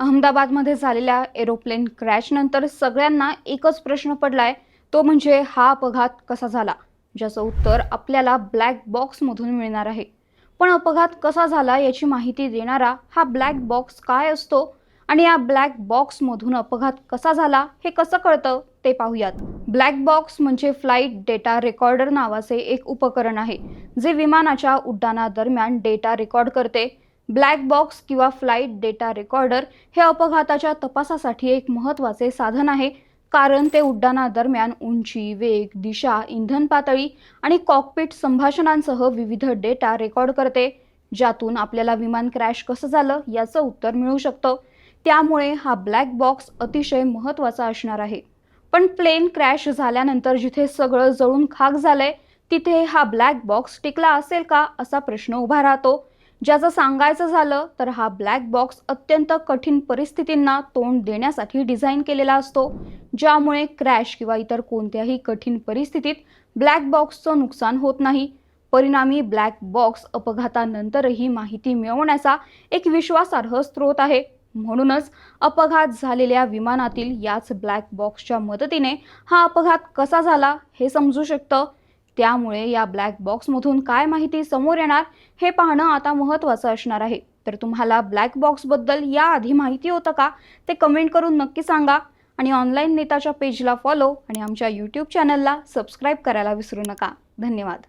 अहमदाबादमध्ये झालेल्या एरोप्लेन क्रॅशनंतर सगळ्यांना एकच प्रश्न पडलाय तो म्हणजे हा अपघात कसा झाला? ज्याचं उत्तर आपल्याला ब्लॅक बॉक्समधून मिळणार आहे. पण अपघात कसा झाला याची माहिती देणारा हा ब्लॅक बॉक्स काय असतो आणि या ब्लॅक बॉक्समधून अपघात कसा झाला हे कसं कळतं ते पाहूयात. ब्लॅक बॉक्स म्हणजे फ्लाईट डेटा रेकॉर्डर नावाचे एक उपकरण आहे जे विमानाच्या उड्डाणादरम्यान डेटा रेकॉर्ड करते. ब्लॅक बॉक्स किंवा फ्लाईट डेटा रेकॉर्डर हे अपघाताच्या तपासासाठी एक महत्त्वाचे साधन आहे. कारण ते उड्डाणादरम्यान उंची वेग दिशा इंधन पातळी आणि कॉकपिट संभाषणांसह विविध डेटा रेकॉर्ड करते. ज्यातून आपल्याला विमान क्रॅश कसं झालं याचं उत्तर मिळू शकतं. त्यामुळे हा ब्लॅक बॉक्स अतिशय महत्त्वाचा असणार आहे. पण प्लेन क्रॅश झाल्यानंतर जिथे सगळं जळून खाक झालंय तिथे हा ब्लॅक बॉक्स टिकला असेल का असा प्रश्न उभा राहतो. ज्याचं सांगायचं झालं तर हा ब्लॅक बॉक्स अत्यंत कठीण परिस्थितींना तोंड देण्यासाठी डिझाईन केलेला असतो. ज्यामुळे क्रॅश किंवा इतर कोणत्याही कठीण परिस्थितीत ब्लॅक बॉक्सचं नुकसान होत नाही. परिणामी ब्लॅक बॉक्स अपघातानंतरही माहिती मिळवण्याचा एक विश्वासार्ह स्रोत आहे. म्हणूनच अपघात झालेल्या विमानातील याच ब्लॅक बॉक्सच्या मदतीने हा अपघात कसा झाला हे समजू शकतं. त्यामुळे या ब्लॅक बॉक्समधून काय माहिती समोर येणार हे पाहणं आता महत्त्वाचं असणार आहे. तर तुम्हाला ब्लॅक बॉक्सबद्दल याआधी माहिती होतं का? ते कमेंट करून नक्की सांगा. आणि ऑनलाईन नेताच्या पेजला फॉलो आणि आमच्या यूट्यूब चॅनलला सबस्क्राईब करायला विसरू नका. धन्यवाद.